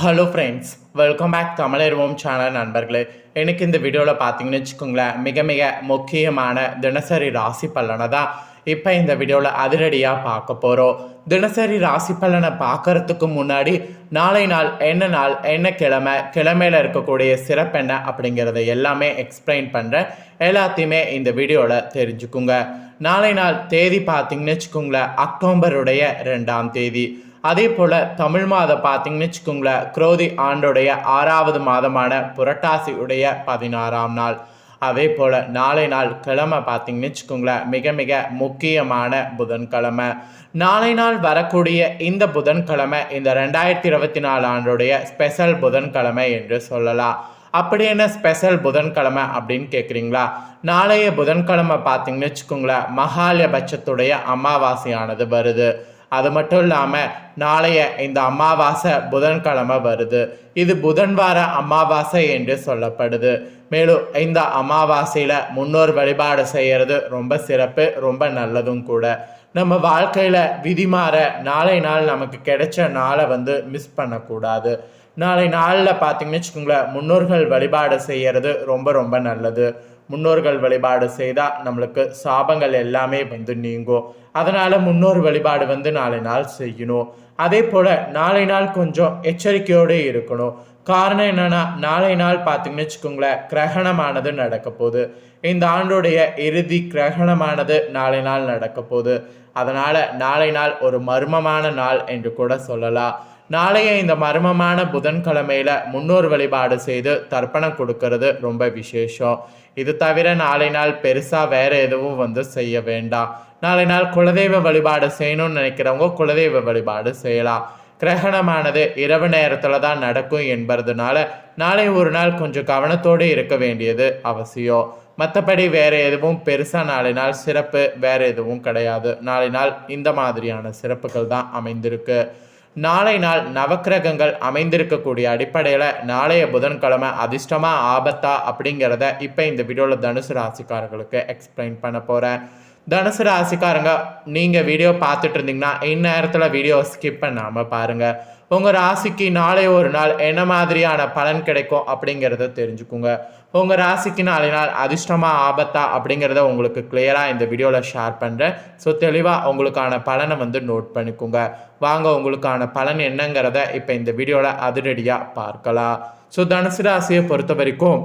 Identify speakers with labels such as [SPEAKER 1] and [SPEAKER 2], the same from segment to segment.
[SPEAKER 1] Hello friends welcome back தமிழர்வோம் channel நண்பர்களே. எனக்கு இந்த வீடியோவில் பார்த்தீங்கன்னு வச்சுக்கோங்களேன் மிக மிக முக்கியமான தினசரி ராசி பலனை தான் இப்போ இந்த வீடியோவில் அதிரடியாக பார்க்க போகிறோம் தினசரி ராசி பலனை பார்க்கறதுக்கு முன்னாடி நாளை நாள் என்ன நாள் என்ன கிழமை கிழமையில் இருக்கக்கூடிய சிறப்பு என்ன அப்படிங்கிறத எல்லாமே எக்ஸ்பிளைன் பண்ணுறேன் எல்லாத்தையுமே இந்த வீடியோவில் தெரிஞ்சுக்குங்க. நாளை நாள் தேதி பார்த்தீங்கன்னு வச்சுக்கோங்களேன் அக்டோபருடைய ரெண்டாம் தேதி. அதே போல் தமிழ் மாதம் பார்த்தீங்கன்னு வச்சுக்கோங்களேன் குரோதி ஆண்டுடைய ஆறாவது மாதமான புரட்டாசியுடைய பதினாறாம் நாள். அதே போல் நாளை நாள் கிழமை பார்த்தீங்கன்னு வச்சுக்கோங்களேன் மிக மிக முக்கியமான புதன்கிழமை. நாளை நாள் வரக்கூடிய இந்த புதன்கிழமை இந்த ரெண்டாயிரத்தி இருபத்தி நாலு ஆண்டுடைய ஸ்பெஷல் புதன்கிழமை என்று சொல்லலாம். அப்படி என்ன ஸ்பெஷல் புதன்கிழமை அப்படின்னு கேட்குறீங்களா நாளைய புதன்கிழமை பார்த்தீங்கன்னு வச்சுக்கோங்களேன் மகாலயபட்சத்துடைய அமாவாசையானது வருது. அது மட்டும் இல்லாமல் நாளைய இந்த அமாவாசை புதன்கிழமை வருது. இது புதன் வார அமாவாசை என்று சொல்லப்படுது. மேலும் இந்த அமாவாசையில் முன்னோர் வழிபாடு செய்கிறது ரொம்ப சிறப்பு ரொம்ப நல்லதும் கூட. நம்ம வாழ்க்கையில் விதிமாற நாளை நாள் நமக்கு கிடைச்ச நாளை வந்து மிஸ் பண்ணக்கூடாது. நாளை நாளில் பார்த்தீங்கன்னு வச்சுக்கோங்களேன் முன்னோர்கள் வழிபாடு செய்கிறது ரொம்ப ரொம்ப நல்லது. முன்னோர்கள் வழிபாடு செய்தால் நம்மளுக்கு சாபங்கள் எல்லாமே வந்து நீங்கும். அதனால் முன்னோர் வழிபாடு வந்து நாளை நாள் செய்யணும். அதே போல் நாளை நாள் கொஞ்சம் எச்சரிக்கையோடு இருக்கணும். காரணம் என்னென்னா நாளை நாள் பார்த்தீங்கன்னு வச்சுக்கோங்களேன் கிரகணமானது நடக்க போகுது. இந்த ஆண்டுடைய இறுதி கிரகணமானது நாளை நாள் நடக்க போகுது. அதனால் நாளை நாள் ஒரு மர்மமான நாள் என்று கூட சொல்லலாம். நாளைய இந்த மர்மமான புதன்கிழமையில முன்னோர் வழிபாடு செய்து தர்ப்பணம் கொடுக்கறது ரொம்ப விசேஷம். இது தவிர நாளை நாள் பெருசா வேற எதுவும் வந்து செய்ய வேண்டாம். நாளை நாள் குலதெய்வ வழிபாடு செய்யணும்னு நினைக்கிறவங்க குலதெய்வ வழிபாடு செய்யலாம். கிரகணமானது இரவு நேரத்தில் தான் நடக்கும் என்பதுனால நாளை ஒரு நாள் கொஞ்சம் கவனத்தோடு இருக்க வேண்டியது அவசியம். மற்றபடி வேற எதுவும் பெருசாக நாளை நாள் சிறப்பு வேற எதுவும் கிடையாது. நாளை நாள் இந்த மாதிரியான சிறப்புகள் தான் அமைந்திருக்கு. நாளை நாள் நவக்கிரகங்கள் அமைந்திருக்கக்கூடிய அடிப்படையில் நாளைய புதன்கிழமை அதிர்ஷ்டமா ஆபத்தா அப்படிங்கிறத இப்போ இந்த வீடியோவில் தனுசு ராசிக்காரர்களுக்கு எக்ஸ்பிளைன் பண்ண போகிறேன் தனுசு ராசிக்காரங்க நீங்கள் வீடியோ பார்த்துட்டு இருந்தீங்கன்னா இந்நேரத்தில் வீடியோ ஸ்கிப் பண்ணாமல் பாருங்கள் உங்கள் ராசிக்கு நாளை ஒரு நாள் என்ன மாதிரியான பலன் கிடைக்கும் அப்படிங்கிறத தெரிஞ்சுக்குங்க. உங்கள் ராசிக்கு நாளை நாள் அதிர்ஷ்டமாக ஆபத்தா அப்படிங்கிறத உங்களுக்கு கிளியராக இந்த வீடியோவில் ஷேர் பண்ணுறேன் ஸோ தெளிவாக உங்களுக்கான பலனை வந்து நோட் பண்ணிக்கோங்க. வாங்க உங்களுக்கான பலன் என்னங்கிறத இப்போ இந்த வீடியோவில் அதிரடியாக பார்க்கலாம். ஸோ தனுசு ராசியை பொறுத்த வரைக்கும்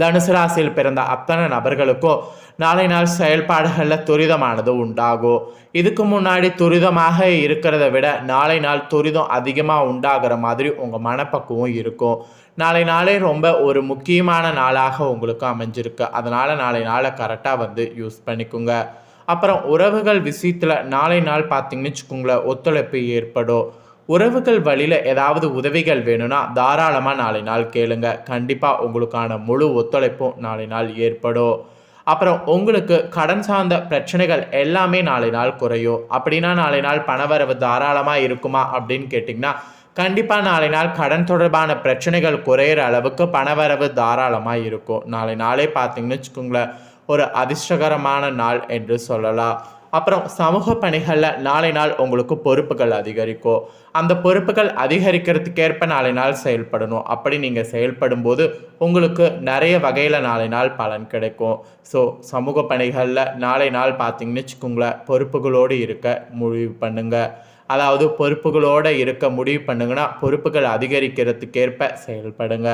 [SPEAKER 1] தனுசு ராசியில் பிறந்த அத்தனை நபர்களுக்கும் நாளை நாள் செயல்பாடுகளில் துரிதமானது உண்டாகும். இதுக்கு முன்னாடி துரிதமாக இருக்கிறத விட நாளை நாள் துரிதம் அதிகமாக உண்டாகிற மாதிரி உங்கள் மனப்பக்குவம் இருக்கும். நாளை நாளே ரொம்ப ஒரு முக்கியமான நாளாக உங்களுக்கு அமைஞ்சிருக்கு. அதனால் நாளை நாளை கரெக்டாக வந்து யூஸ் பண்ணிக்கோங்க. அப்புறம் உறவுகள் விஷயத்தில் நாளை நாள் பார்த்தீங்கன்னு வச்சுக்கோங்களேன் ஒத்துழைப்பு ஏற்படும். உறவுகள் வழியில் ஏதாவது உதவிகள் வேணும்னா தாராளமாக நாளை நாள் கேளுங்க. கண்டிப்பாக உங்களுக்கான முழு ஒத்துழைப்பும் நாளை நாள் ஏற்படும். அப்புறம் உங்களுக்கு கடன் சார்ந்த பிரச்சனைகள் எல்லாமே நாளை நாள் குறையும். அப்படின்னா நாளை நாள் பணவரவு தாராளமாக இருக்குமா அப்படின்னு கேட்டிங்கன்னா கண்டிப்பாக நாளை நாள் கடன் தொடர்பான பிரச்சனைகள் குறையிற அளவுக்கு பணவரவு தாராளமாக இருக்கும். நாளை நாளே பார்த்தீங்கன்னு வச்சுக்கோங்களேன் ஒரு அதிர்ஷ்டகரமான நாள் என்று சொல்லலாம். அப்புறம் சமூக பணிகளில் நாளை நாள் உங்களுக்கு பொறுப்புகள் அதிகரிக்கும். அந்த பொறுப்புகள் அதிகரிக்கிறதுக்கேற்ப நாளை நாள் செயல்படணும். அப்படி நீங்கள் செயல்படும் போது உங்களுக்கு நிறைய வகையில் நாளை நாள் பலன் கிடைக்கும். ஸோ சமூக பணிகளில் நாளை நாள் பார்த்தீங்கன்னு வச்சுக்கோங்களேன் பொறுப்புகளோடு இருக்க முடிவு பண்ணுங்கள் அதாவது பொறுப்புகளோடு இருக்க முடிவு பண்ணுங்கன்னா பொறுப்புகள் அதிகரிக்கிறதுக்கேற்ப செயல்படுங்க.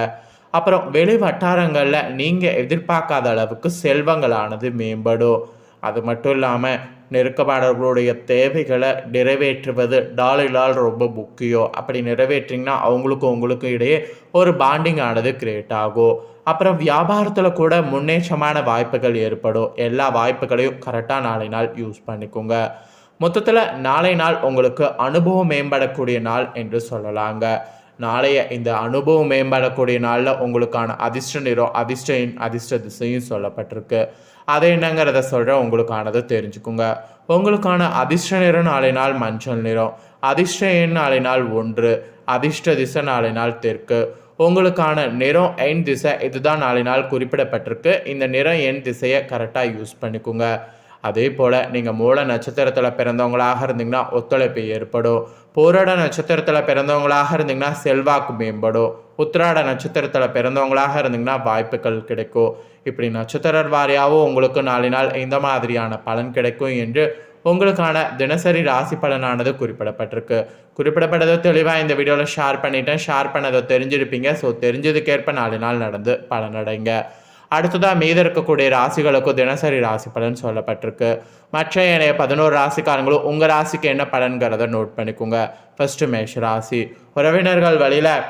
[SPEAKER 1] அப்புறம் வெளி வட்டாரங்களில் நீங்கள் எதிர்பார்க்காத அளவுக்கு செல்வங்களானது மேம்படும். அது மட்டும் இல்லாமல் நெருக்கமானவர்களுடைய தேவைகளை நிறைவேற்றுவது டாலர்களால் ரொம்ப முக்கியம். அப்படி நிறைவேற்றிங்கன்னா அவங்களுக்கும் உங்களுக்கும் இடையே ஒரு பாண்டிங் ஆனது கிரியேட் ஆகும். அப்புறம் வியாபாரத்தில் கூட முன்னேற்றமான வாய்ப்புகள் ஏற்படும். எல்லா வாய்ப்புகளையும் கரெக்டாக நாளை நாள் யூஸ் பண்ணிக்கோங்க. மொத்தத்தில் நாளை நாள் உங்களுக்கு அனுபவம் மேம்படக்கூடிய நாள் என்று சொல்லலாங்க. நாளைய இந்த அனுபவம் மேம்படக்கூடிய நாளில் உங்களுக்கான அதிர்ஷ்ட நிறம் அதிர்ஷ்ட அதிர்ஷ்ட திசையும் சொல்லப்பட்டிருக்கு. அதை என்னங்கிறத சொல்கிறேன் உங்களுக்கானது தெரிஞ்சுக்குங்க. உங்களுக்கான அதிர்ஷ்ட நிறம் நாளை நாள் மஞ்சள் நிறம். அதிர்ஷ்ட எண் நாளை நாள் ஒன்று. அதிர்ஷ்ட திசை நாளை நாள் தெற்கு. உங்களுக்கான நிறம் எண் திசை இதுதான் நாளை நாள் குறிப்பிடப்பட்டிருக்கு. இந்த நிறம் எண் திசையை கரெக்டாக யூஸ் பண்ணிக்கோங்க. அதே போல் நீங்கள் மூல நட்சத்திரத்தில் பிறந்தவங்களாக இருந்தீங்கன்னா ஒத்துழைப்பு ஏற்படும். போராட நட்சத்திரத்தில் பிறந்தவங்களாக இருந்தீங்கன்னா செல்வாக்கு மேம்படும். உத்திராட நட்சத்திரத்தில் பிறந்தவங்களாக இருந்தீங்கன்னா வாய்ப்புகள் கிடைக்கும். இப்படி நட்சத்திர வாரியாகவும் உங்களுக்கு நாலு நாள் இந்த மாதிரியான பலன் கிடைக்கும் என்று உங்களுக்கான தினசரி ராசி பலனானது குறிப்பிடப்பட்டிருக்கு. குறிப்பிடப்பட்டதோ தெளிவாக இந்த வீடியோவில் ஷேர் பண்ணிட்டேன். ஷேர் பண்ணதோ தெரிஞ்சிருப்பீங்க. ஸோ தெரிஞ்சதுக்கேற்ப நாலு நாள் நடந்து பலனடைங்க. அடுத்ததாக மீத இருக்கக்கூடிய ராசிகளுக்கும் தினசரி ராசி பலன் சொல்லப்பட்டிருக்கு. மற்ற ஏனைய பதினோரு ராசிக்காரங்களும் உங்கள் ராசிக்கு என்ன பலன்கிறத நோட் பண்ணிக்கோங்க. ஃபஸ்ட்டு மேஷ ராசி. உறவினர்கள் வழியில்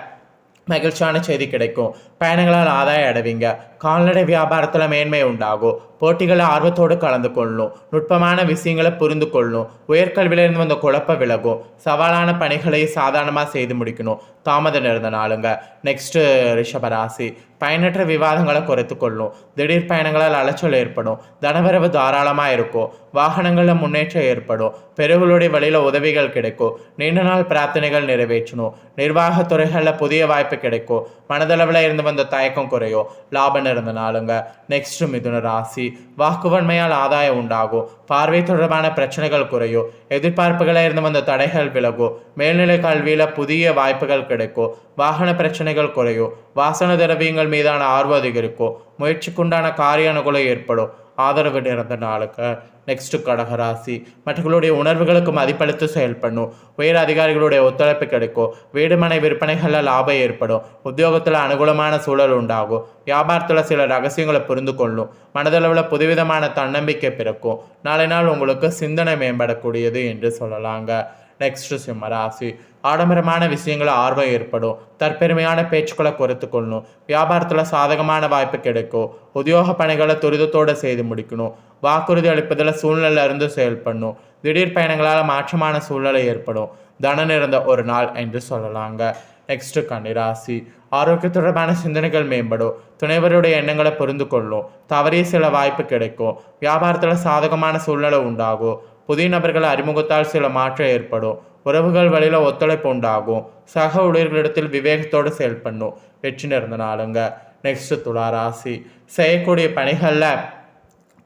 [SPEAKER 1] மகிழ்ச்சியான செய்தி கிடைக்கும். பயணங்களால் ஆதாயம் அடைவீங்க. கால்நடை வியாபாரத்தில் மேன்மை உண்டாகும். போட்டிகளை ஆர்வத்தோடு கலந்து கொள்ளணும் நுட்பமான விஷயங்களை புரிந்து கொள்ளணும் உயர்கல்வியிலிருந்து வந்த குழப்ப விலகும் சவாலான பணிகளை சாதாரணமாக செய்து முடிக்கணும். தாமதம் இருந்த நாளுங்க. நெக்ஸ்ட்டு ரிஷபராசி. பயனற்ற விவாதங்களை குறைத்து கொள்ளும். திடீர் பயணங்களால் அலைச்சல் ஏற்படும். தனவரவு தாராளமாக இருக்கும். வாகனங்களில் முன்னேற்றம் ஏற்படும். பெருகளுடைய வழியில் உதவிகள் கிடைக்கும். நீண்ட நாள் பிரார்த்தனைகள் நிறைவேற்றணும். நிர்வாகத்துறைகளில் புதிய வாய்ப்பு கிடைக்கும். மனதளவில் இருந்து வந்த தயக்கம் குறையும். லாபம் இருந்த நாளுங்க. நெக்ஸ்ட்டு மிதுன ராசி. வாக்குவன்மையால் ஆதாயம் உண்டாகும். பார்வை தொடர்பான பிரச்சனைகள் குறையும். எதிர்பார்ப்புகளை இருந்து வந்த தடைகள் விலகும். மேல்நிலை கல்வியில் புதிய வாய்ப்புகள் கிடைக்கும். வாகன பிரச்சனைகள் குறையும். வாசன திரவியங்கள் மீதான ஆர்வம் அதிகரிக்கும். முயற்சிக்குண்டான காரிய அனுகூலம் ஏற்படும். ஆதரவு நிறந்த நாளுக்கு நெக்ஸ்ட்டு கடகராசி மற்றவர்களுடைய உணர்வுகளுக்கு மதிப்பளித்து செயல்படணும். உயர் அதிகாரிகளுடைய ஒத்துழைப்பு கிடைக்கும். வீடுமனை விற்பனைகளில் லாபம் ஏற்படும். உத்தியோகத்தில் அனுகூலமான சூழல் உண்டாகும். வியாபாரத்தில் சில ரகசியங்களை புரிந்து கொள்ளும். மனதளவில் புதுவிதமான தன்னம்பிக்கை பிறக்கும். நாளை நாள் உங்களுக்கு சிந்தனை மேம்படக்கூடியது என்று சொல்லலாங்க. நெக்ஸ்ட் சிம்மராசி ஆடம்பரமான விஷயங்கள ஆர்வம் ஏற்படும். தற்பெருமையான பேச்சுக்களை குறைத்து கொள்ளணும் வியாபாரத்தில் சாதகமான வாய்ப்பு கிடைக்கும். உத்தியோக பணிகளை துரிதத்தோடு செய்து முடிக்கணும். வாக்குறுதி அளிப்பதில் சூழ்நிலை இருந்து செயல்படணும் திடீர் பயணங்களால் மாற்றமான சூழ்நிலை ஏற்படும். தனம் இருந்த ஒரு நாள் என்று சொல்லலாங்க. நெக்ஸ்ட் கன்னிராசி ஆரோக்கிய தொடர்பான சிந்தனைகள் மேம்படும். துணைவருடைய எண்ணங்களை புரிந்து கொள்ளும். தவறிய சில வாய்ப்பு கிடைக்கும். வியாபாரத்தில் சாதகமான சூழ்நிலை உண்டாகும். புதிய நபர்கள் அறிமுகத்தால் சில மாற்றம் ஏற்படும். உறவுகள் வழியில் ஒத்துழைப்பு உண்டாகும். சக ஊழியர்களிடத்தில் விவேகத்தோடு செயல்படணும். வெற்றி நிறந்த நாளுங்க. நெக்ஸ்ட் துளாராசி செய்யக்கூடிய பணிகளில்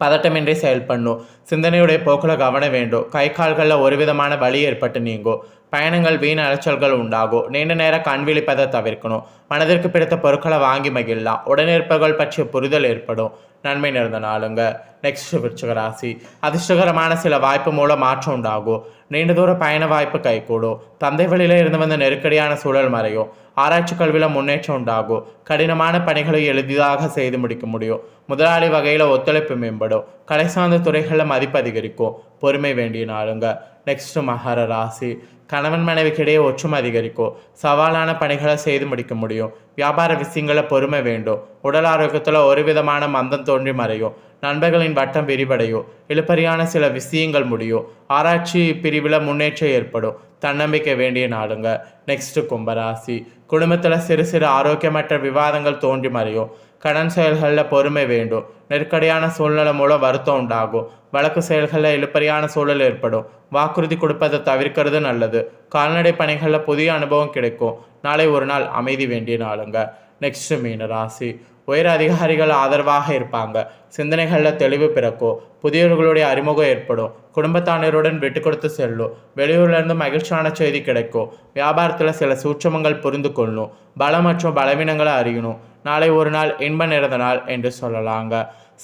[SPEAKER 1] பதட்டமின்றி செயல்படணும். சிந்தனையுடைய போக்கில் கவனம் வேண்டும். கை கால்களில் ஒரு விதமான வலி ஏற்பட்டு நீங்கும். பயணங்கள் வீண் அலைச்சல்கள் உண்டாகும். நீண்ட நேரம் கண் விழிப்பதை தவிர்க்கணும். மனதிற்கு பிடித்த பொருட்களை வாங்கி மகிழலாம். உடனிருப்பவர்கள் பற்றிய புரிதல் ஏற்படும். நன்மை நிறந்த நாளுங்க. நெக்ஸ்ட் விருச்சிக ராசி. அதிர்ஷ்டகரமான சில வாய்ப்பு மூலம் மாற்றம் உண்டாகும். நீண்ட தூர பயண வாய்ப்பு கைகூடும். தந்தை வழியில இருந்து வந்த நெருக்கடியான சூழல் மறையும். ஆராய்ச்சி கல்வியில் முன்னேற்றம் உண்டாகும். கடினமான பணிகளை எளிதாக செய்து முடிக்க முடியும். முதலாளி வகையில் ஒத்துழைப்பு மேம்படும். கலை சார்ந்த துறைகளில் மதிப்பு அதிகரிக்கும். பொறுமை வேண்டிய நாளுங்க. நெக்ஸ்ட் மகர ராசி. கணவன் மனைவிக்கிடையே ஒற்றுமை அதிகரிக்கும். சவாலான பணிகளை செய்து முடிக்க முடியும். வியாபார விஷயங்களை பொறுமை வேண்டும். உடல் ஆரோக்கியத்தில் ஒரு விதமான மந்தம் தோன்றி மறையும் நண்பர்களின் வட்டம் விரிவடையும் இழுப்பறியான சில விஷயங்கள் முடியும் ஆராய்ச்சி பிரிவில் முன்னேற்றம் ஏற்படும். தன்னம்பிக்கை வேண்டிய நாளுங்க நெக்ஸ்ட்டு கும்பராசி. குடும்பத்தில் சிறு சிறு ஆரோக்கியமற்ற விவாதங்கள் தோன்றி மறையும். கடன் செயல்களில் பொறுமை வேண்டும். நெருக்கடியான சூழ்நிலை மூலம் வருத்தம் உண்டாகும். வழக்கு செயல்களில் இழுப்பறியான சூழல் ஏற்படும். வாக்குறுதி கொடுப்பதை தவிர்க்கிறது நல்லது. கால்நடை பணிகளில் புதிய அனுபவம் கிடைக்கும். நாளை ஒரு நாள் அமைதி வேண்டிய நாளுங்க. நெக்ஸ்ட் மீன ராசி உயர் அதிகாரிகள் ஆதரவாக இருப்பாங்க. சிந்தனைகளில் தெளிவு பிறக்கும். புதியவர்களுடைய அறிமுகம் ஏற்படும். குடும்பத்தானருடன் விட்டு கொடுத்து செல்லும். வெளியூர்லேருந்து மகிழ்ச்சியான செய்தி கிடைக்கும். வியாபாரத்தில் சில சூட்சமங்கள் புரிந்து கொள்ளணும் பலம் மற்றும் பலவீனங்களை அறியணும். நாளை ஒரு நாள் இன்ப நிறந்த நாள் என்று சொல்லலாங்க.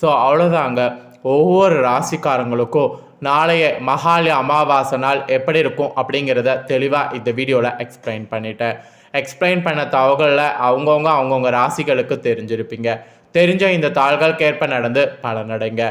[SPEAKER 1] ஸோ அவ்வளோதாங்க ஒவ்வொரு ராசிக்காரங்களுக்கும் நாளைய மகாலய அமாவாசை நாள் எப்படி இருக்கும் அப்படிங்கிறத தெளிவாக இந்த வீடியோவில் எக்ஸ்பிளைன் பண்ணிட்டேன். எக்ஸ்பிளைன் பண்ண தகவல்களில் அவங்கவுங்க அவங்கவுங்க ராசிகளுக்கு தெரிஞ்சிருப்பீங்க. தெரிஞ்ச இந்த தாள்களுக்கேற்ப நடந்து பலனடைங்க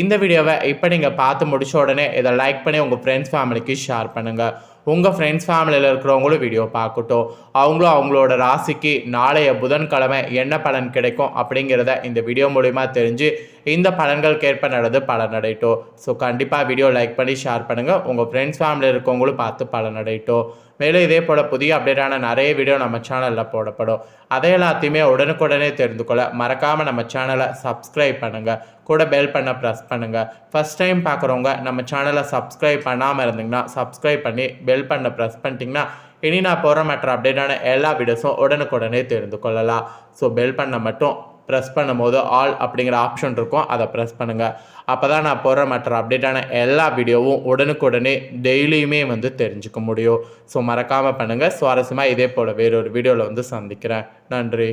[SPEAKER 1] இந்த வீடியோவை இப்போ நீங்கள் பார்த்து முடிச்ச உடனே இதை லைக் பண்ணி உங்கள் ஃப்ரெண்ட்ஸ் ஃபேமிலிக்கு ஷேர் பண்ணுங்கள் உங்கள் ஃப்ரெண்ட்ஸ் ஃபேமிலியில் இருக்கிறவங்களும் வீடியோ பார்க்கட்டும். அவங்களும் அவங்களோட ராசிக்கு நாளைய புதன்கிழமை என்ன பலன் கிடைக்கும் அப்படிங்கிறத இந்த வீடியோ மூலிமா தெரிஞ்சு இந்த பலன்களுக்கேற்ப நடந்து பலனடையட்டும். ஸோ கண்டிப்பாக வீடியோ லைக் பண்ணி ஷேர் பண்ணுங்கள் உங்கள் ஃப்ரெண்ட்ஸ் ஃபேமிலியில் இருக்கவங்களும் பார்த்து பலனடையட்டும். மேலும் இதே போல் புதிய அப்டேட்டான நிறைய வீடியோ நம்ம சேனலில் போடப்படும். அதை எல்லாத்தையுமே உடனுக்குடனே தெரிந்து கொள்ள மறக்காமல் நம்ம சேனலை சப்ஸ்கிரைப் பண்ணுங்கள் கூட பெல் பண்ண ப்ரெஸ் பண்ணுங்கள் ஃபஸ்ட் டைம் பார்க்குறவங்க நம்ம சேனலை சப்ஸ்கிரைப் பண்ணாமல் இருந்தீங்கன்னா சப்ஸ்கிரைப் பண்ணி பெல் பண்ண ப்ரெஸ் பண்ணிட்டீங்கன்னா இனி நான் போகிற மற்ற அப்டேட்டான எல்லா வீடியோஸும் உடனுக்குடனே தெரிந்து கொள்ளலாம். ஸோ பெல் பண்ண மட்டும் ப்ரெஸ் பண்ணும்போது ஆல் அப்படிங்கிற ஆப்ஷன் இருக்கும். அதை ப்ரெஸ் பண்ணுங்கள் அப்போ தான் நான் போடுற மற்ற அப்டேட்டான எல்லா வீடியோவும் உடனுக்குடனே டெய்லியுமே வந்து தெரிஞ்சுக்க முடியும். ஸோ மறக்காமல் பண்ணுங்கள் சுவாரஸ்யமாக இதே போல் வேறொரு வீடியோவில் வந்து சந்திக்கிறேன். நன்றி.